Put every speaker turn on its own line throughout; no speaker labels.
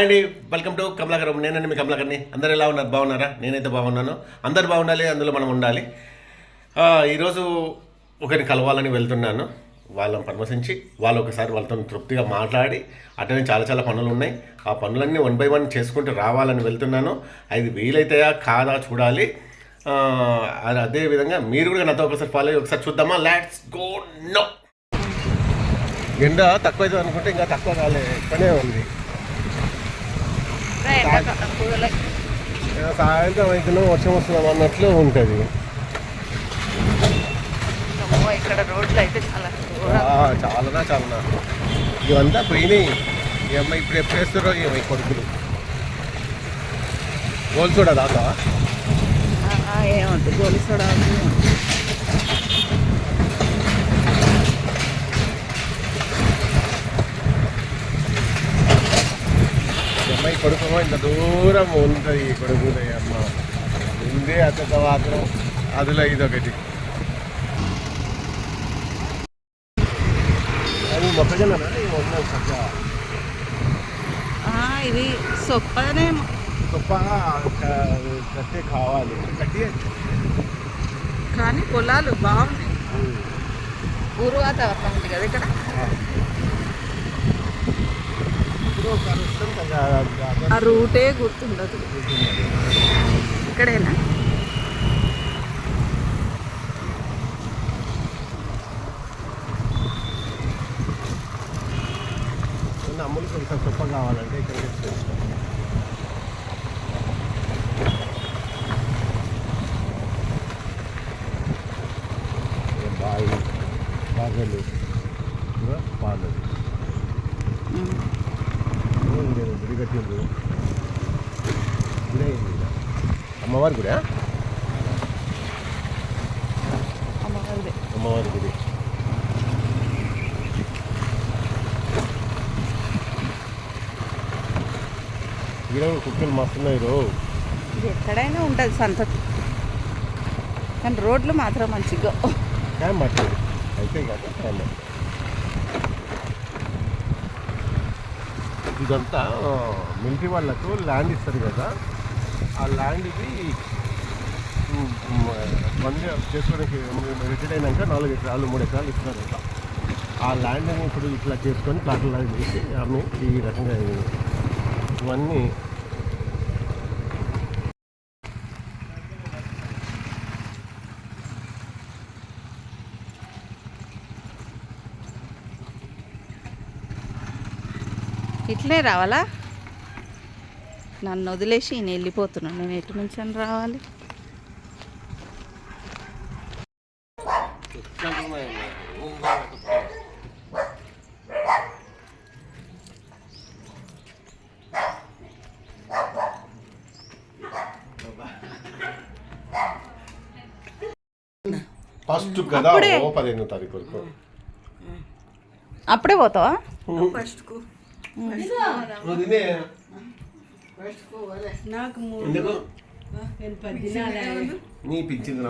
Hi అండి. Welcome to Kamalakaram నేనండి మీ కమలాకర్ని. అందరు ఎలా ఉన్నారు? బాగున్నారా? నేనైతే బాగున్నాను. అందరు బాగుండాలి అందులో మనం ఉండాలి. ఈరోజు ఒకరిని కలవాలని వెళ్తున్నాను. వాళ్ళని పరామర్శించి వాళ్ళు ఒకసారి వాళ్ళతో తృప్తిగా మాట్లాడి అటనే చాలా చాలా పనులు ఉన్నాయి. ఆ పనులన్నీ వన్ బై వన్ చేసుకుంటూ రావాలని వెళ్తున్నాను. అది వీలైతాయా? కాదా? చూడాలి. అది అదే విధంగా మీరు కూడా నాతో ఒకసారి ఫాలో అయ్యి ఒకసారి చూద్దామా? లెట్స్ గో నో ఎండ తక్కువ అవుతుంది అనుకుంటే ఇంకా తక్కువ కాలే. ఇక్కడే ఉంది. సాయంత్రం అయితే వర్షం వస్తున్నాం అన్నట్లు ఉంటుంది.
ఇక్కడ రోడ్లు అయితే చాలా.
చాలనా చాలనా. ఇవంతా పోయినాయి. ఈ అమ్మాయి ఇప్పుడు ఎప్పుడు వేస్తారో ఈ కొడుకులు. గోల్ చూడ దాకా
ఆ, ఆ, ఏమొద్దు గోలి సోడా వద్దు.
ఈ అమ్మాయి కొడుకు ఇంత దూరం ఉంటుంది ఈ కొడుకులు అమ్మ. ఉంది అత్త మాత్రం అదిలో ఇదొకటి. అది మొక్కజొన్న
ఇది సొప్పనే
గొప్ప కట్టే కావాలి. కట్టి.
కానీ పొలాలు బాగున్నాయి ఊరు వాతావరణం ఉంది కదా ఇక్కడ? ఆ రూటే గుర్తుండదు. ఇక్కడేనా?
అమ్ములు కొంచెం గొప్ప కావాలంటే ఇక్కడ తెచ్చుకోవాలి బాయి బాగలు పాలు. గుడి కట్టిండ్రు. గుడి అయింది. అమ్మవారి గుడి. అమ్మవారి గుడి. ఈరోజు కుక్కలు మస్తున్నాయి రో
ఇది ఎక్కడైనా ఉంటుంది సంతతి. కానీ రోడ్లు మాత్రం మంచిగా.
టైం పట్టింది అయితే కాదు టైం పట్టింది. ఇదంతా మిలిటరీ వాళ్ళకు ల్యాండ్ ఇస్తారు కదా. ఆ ల్యాండ్కి మంది చేసుకోవడానికి రిటైర్ అయినాక నాలుగు ఎకరాలు మూడు ఎకరాలు ఇస్తారు కదా. ఆ ల్యాండ్ని ఇప్పుడు ఇట్లా చేసుకొని ప్లాట్లు లాగా చేసి ఆమె ఈ రకంగా ఇవన్నీ
ఇట్లే రావాలా? నన్ను వదిలేసి నేను వెళ్ళిపోతున్నాను నేను ఎటు నుంచి అని రావాలి.
ఫస్ట్ కదా. ఓ పదిహేను తారీఖు వరకు.
అప్పుడే పోతావా?
తినే
నాకు మూడు.
నీ పింఛన్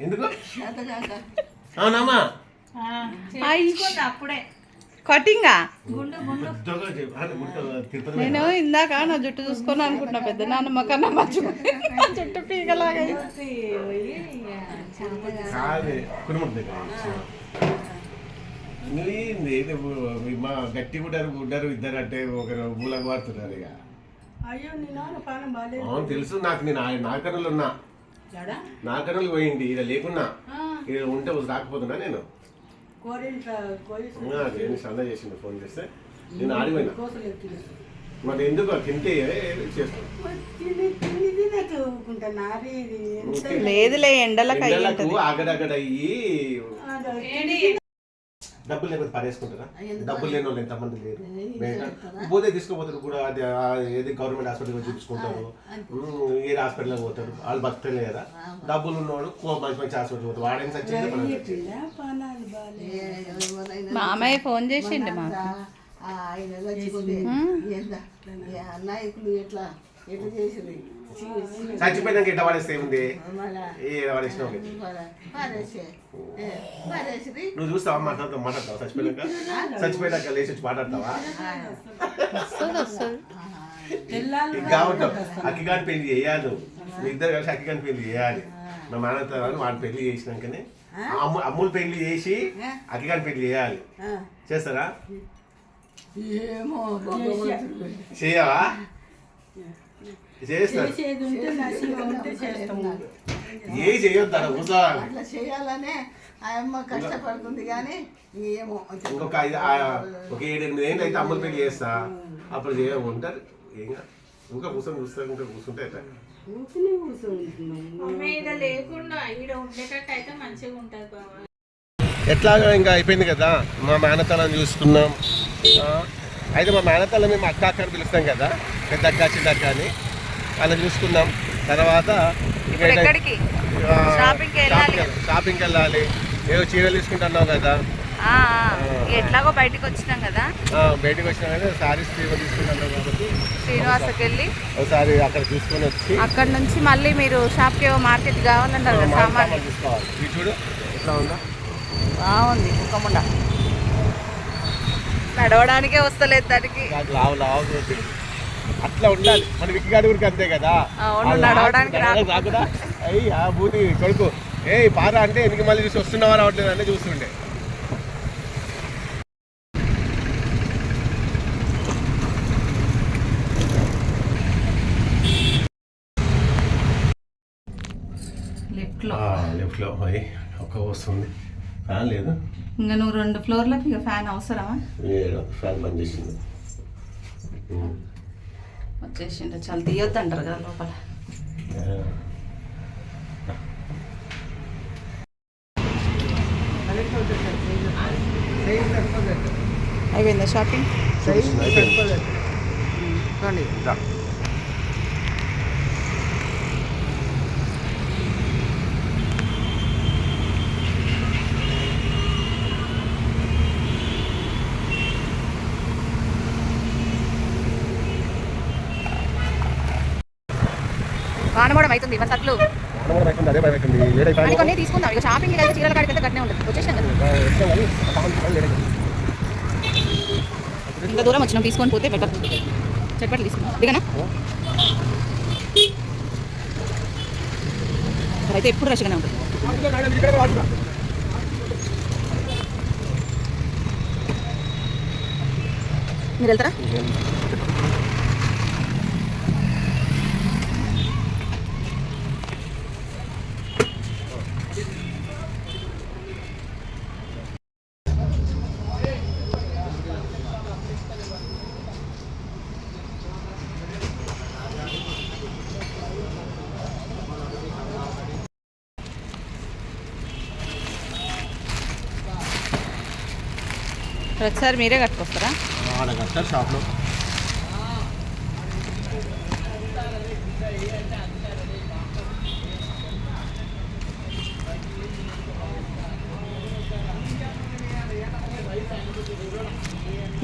ఎందుకు? అవునమ్మా
అప్పుడే.
కటింగా? నేను ఇందాక నా జుట్టు చూసుకొని అనుకుంటున్నా పెద్ద నాన్నమ్మ కన్నా మర్చిపోయి జుట్టు పీకలాగా
నువ్వు మా గట్టి గుడ్డారు గుడ్డారు ఇద్దరు అంటే ఒకరు మూలకు వాడుతున్నారు ఇక.
అయ్యో నీ నాన్న పానం బాగాలేదు
అవును తెలుసు నాకు నేను ఆ- నాకర్నూలు ఉన్నా.
ఎడా?
నాకర్నూలు పోయింది ఇక్కడ లేకున్నా. ఇక్కడ ఉంటే రాకపోతున్నా నేను. నేను సంద చేసిండు ఫోన్ చేస్తే. నేను ఆడిపోయినా. మరి ఎందుకు తింటే చేస్తాను
లేదులే ఎండలకు అయ్యి
ఎండలకు
ఉంటుంది
ఆగడగడ అయ్యి
అది
డబ్బులు లేకపోతే పారేసుకుంటారా? డబ్బులు లేని వాళ్ళు ఎంతమంది లేరు? బయట పోతే తీసుకోపోతారు కూడా అది ఏది గవర్నమెంట్ హాస్పిటల్కి చూపించుకుంటారు. ఏ హాస్పిటల్కి పోతారు? వాళ్ళు బతకలే కదా. డబ్బులు ఉన్నవాడు కో- మంచి మంచి హాస్పిటల్ పోతారు వాడేం సచ్చింది
మామయ్య ఫోన్ చేసిండు మాకు.
ఆయన నాయకులు ఎట్లా.
చచ్చిపోయినాక ఇట్లా పడేస్తే ఏముంది?
మళ్ళా.
ఏ పడేసినావు లేదు.
మళ్ళా పారేసే. ఏ, పారేసిరి.
నువ్వు చూస్తావా మాట్లాడతావు మాట్లాడతావా చచ్చిపోయినాక? చచ్చిపోయినాక లేచి వచ్చి మాట్లాడతావా? ఉంటావు. అక్కిగాని పెళ్ళి చేయాలి. మీ ఇద్దరు కలిసి అక్కిగాని పెళ్ళి చేయాలి. మా మేనత్త వాడిని పెళ్ళి చేసినాకనే అమ్ము అమ్ములు పెళ్ళి చేసి అక్కిగాని పెళ్ళి చేయాలి.
ఆ,
చేస్తారా. చేయవా?
చేసేది ఉంటే ఉంటే
ఏ చేయొద్దు కూర్చోవాలి
అట్లా చేయాలనే ఆ అమ్మ కష్టపడుతుంది కానీ ఏమో
ఇంకొక ఐదు ఒక ఏడు ఎనిమిది ఏళ్ళు అయితే అమ్ములు పెళ్ళి చేస్తా. అప్పుడు చేయ ఉంటారు. ఏం కాదు. ఇంకా కూర్చొని చూస్తారు ఇంకా కూర్చుంటే ఎట్లా?
ఊపిరి కూర్చుంటున్నాం
మమ్మీ ఈడ లేకుండా ఈడ ఉండేటట్టు అయితే మంచిగా ఉంటుంది బాబా
ఎట్లాగా ఇంకా అయిపోయింది కదా? మా మేనతలను చూసుకున్నాం. అయితే మా మేనతల మేము అక్క అక్క అని పిలుస్తాం కదా? పెద్ద అక్క చిన్న అక్క అని. అలా చూసుకున్నాం తర్వాత
షాపింగ్కి వెళ్ళాలి
షాపింగ్- షాపింగ్కి వెళ్ళాలి. ఏదో చీరలు తీసుకుంటున్నావు కదా.
ఎట్లాగో బయటికి వచ్చినాం కదా.
బయటకు వచ్చినా కానీ సారీస్ తీసుకుంటున్నావు కాబట్టి.
శ్రీనివాసకి వెళ్ళి
ఒకసారి అక్కడ చూసుకొని వచ్చి
అక్కడ నుంచి మళ్ళీ మీరు షాప్కి ఏవో మార్కెట్ కావాలన్నారు కదా సామాన్
తీసుకోవాలి. ఇది చూడు ఎట్లా ఉందా.
బాగుంది ముఖముండ నడవడానికే వస్తలేదు దానికి.
నాకు లావు లావు అట్లా ఉండాలి. మన విక్కిగాడి ఊరికి అంతే కదా. రాకుండా? అయ్యి బూతి కొడుకు. ఏ పారా అంటే ఎందుకు మళ్ళీ చూసి వస్తున్నావా రావట్లేదు అంటే చూస్తుండే.
లిఫ్ట్లో.
పోయి ఒక్క వస్తుంది. ఫ్యాన్ లేదు.
ఇంకా నువ్వు రెండు ఫ్లోర్లకు ఇక ఫ్యాన్ అవసరమా?
ఫ్యాన్ బంద్ చేసింది.
వచ్చేసిండు చాలా తీయొద్దు అంటారు కదా లోపల
ఆ.
అయిపోయిందా షాపింగ్ వానమడం అవుతుంది మన సట్లు కొన్ని తీసుకుందాం. ఇక షాపింగ్ అయితే చీరల కాడికి అయితే గట్టినే ఉంటుంది. వచ్చేసాం. ఇంత దూరం వచ్చినాం తీసుకొని పోతే బెటర్ చట్పట్లు తీసుకుందాం. దిగనా? అయితే ఎప్పుడు రష్గానే ఉంటుంది. మీరు వెళ్తారా? ప్రతిసారి మీరే కట్టుకొస్తారా?
ఆడ కట్టారు షాప్లో.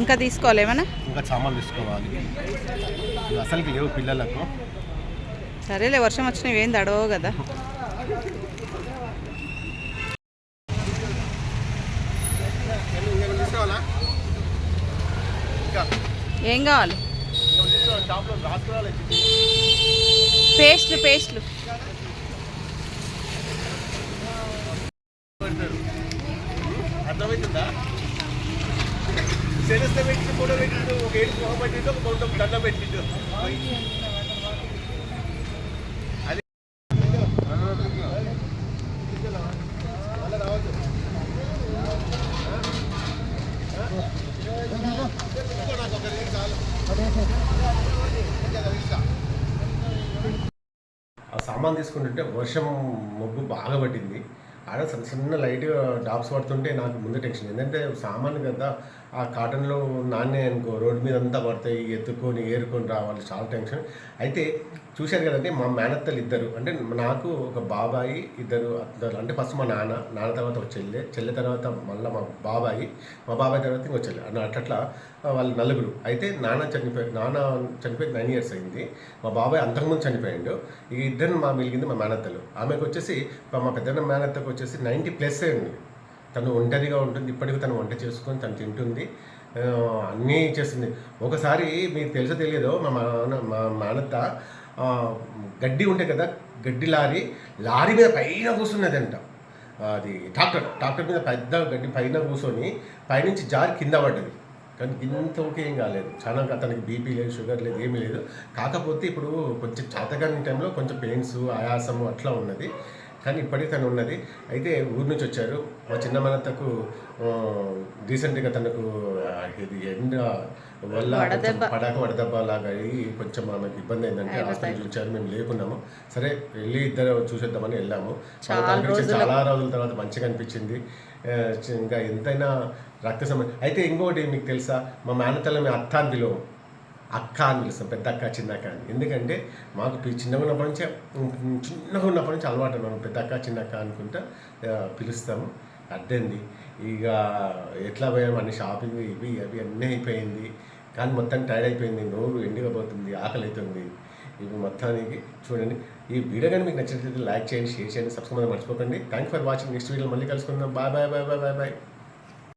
ఇంకా తీసుకోవాలి ఏమన్నా?
ఇంకా సామాన్లు తీసుకోవాలి. ఇవి అసలుకి లేవు పిల్లలకు.
సరేలే వర్షం వచ్చినవి ఏం తడవవు కదా. ఏం కావాలి?
షాప్లో
పేస్ట్లు పేస్ట్లు.
అర్థమవుతుందా? స్టేటస్ పెట్టి ఫోటో పెట్టిండు ఒక ఏడు మొహం పెట్టిండు ఒక మొత్తం దండ పెట్టిండు అది మళ్ళా రావద్దు ఇంకో నాకు ఒక రింగ్ చాలు ఇంకా కలిస్తా. చేసుకుంటుంటే వర్షం మబ్బు బాగా పట్టింది. ఆడ చిన్న చిన్న లైట్ డాప్స్ పడుతుంటే నాకు ముందు టెన్షన్. ఏంటంటే సామాన్లు కదా ఆ కాటన్లో నాన్నే అనుకో రోడ్డు మీద అంతా పడతాయి ఎత్తుకొని ఏరుకొని రావాలి చాలా టెన్షన్. అయితే చూశారు కదండి మా మేనత్తలు ఇద్దరు అంటే నాకు ఒక బాబాయి ఇద్దరు అత్తలు అంటే ఫస్ట్ మా నాన్న నాన్న తర్వాత ఒక చెల్లె చెల్లె తర్వాత మళ్ళీ మా బాబాయి మా బాబాయ్ తర్వాత ఇంకో చెల్లె అన్న అట్లా వాళ్ళు నలుగురు. అయితే నాన్న చనిపోయి నాన్న చనిపోయి నైన్ ఇయర్స్ అయింది. మా బాబాయ్ అంతకుముందు చనిపోయాడు. ఈ ఇద్దరిని మా మిలిగింది మా మేనత్తలు. ఆమెకు వచ్చేసి మా పెద్దన్న మేనత్తకు వచ్చేసి నైంటీ ప్లస్ ఉంది తను ఒంటరిగా ఉంటుంది ఇప్పటికీ తను వంట చేసుకొని తను తింటుంది. అన్నీ చేస్తుంది. ఒకసారి మీకు తెలుసో తెలియదో మా మాన మా మానత్త గడ్డి ఉంటే కదా గడ్డి లారీ లారీ మీద పైన కూర్చున్నదంట. అది ట్రాక్టర్ ట్రాక్టర్ మీద పెద్ద గడ్డి పైన కూర్చొని పైనుంచి జారి కింద పడ్డది. కానీ ఇంత ఓకే ఏం కాలేదు. చాలా అతనికి బీపీ లేదు షుగర్ లేదు ఏమీ లేదు. కాకపోతే ఇప్పుడు కొంచెం చేతగాని టైంలో కొంచెం పెయిన్స్ ఆయాసము అట్లా ఉన్నది. కానీ ఇప్పటికీ తను ఉన్నది. అయితే ఊరి నుంచి వచ్చారు. మా చిన్న మనతకు రీసెంట్గా తనకు ఇది ఎండ వల్ల. పడాక వడదెబ్బ లాగా అయ్యి కొంచెం మనకి ఇబ్బంది అయిందంటే హాస్పిటల్ చూచారు మేము లేకున్నాము. సరే వెళ్ళి ఇద్దరు చూసేద్దామని వెళ్ళాము.
చాలా రోజుల-
చాలా రోజుల తర్వాత మంచిగా అనిపించింది. ఇంకా ఎంతైనా రక్త సంబంధం అయితే ఇంకోటి మీకు తెలుసా? మా మేనతల మేము అత్త అని పిలువం అక్క అని పిలుస్తాం పెద్ద అక్క చిన్న అక్క అని. ఎందుకంటే మాకు చిన్నగా ఉన్నప్పటి నుంచే చిన్నగా ఉన్నప్పటి నుంచి అలవాటు మనం పెద్ద అక్క చిన్న అక్క అనుకుంటా పిలుస్తాము. అడ్డంది. ఇక ఎట్లా పోయాము అన్ని షాపింగ్ ఇవి అవి అన్నీ అయిపోయింది. కానీ మొత్తం టైర్డ్ అయిపోయింది. నోరు ఎండికపోతుంది ఆకలి అవుతుంది ఇవి మొత్తానికి చూడండి. ఈ వీడియో కానీ మీకు నచ్చినట్లయితే లైక్ చేయండి షేర్ చేయండి సబ్స్క్రైబ్ మర్చిపోకండి. Thank for watching next video మళ్ళీ కలుసుకుందాం. Bye bye bye bye bye bye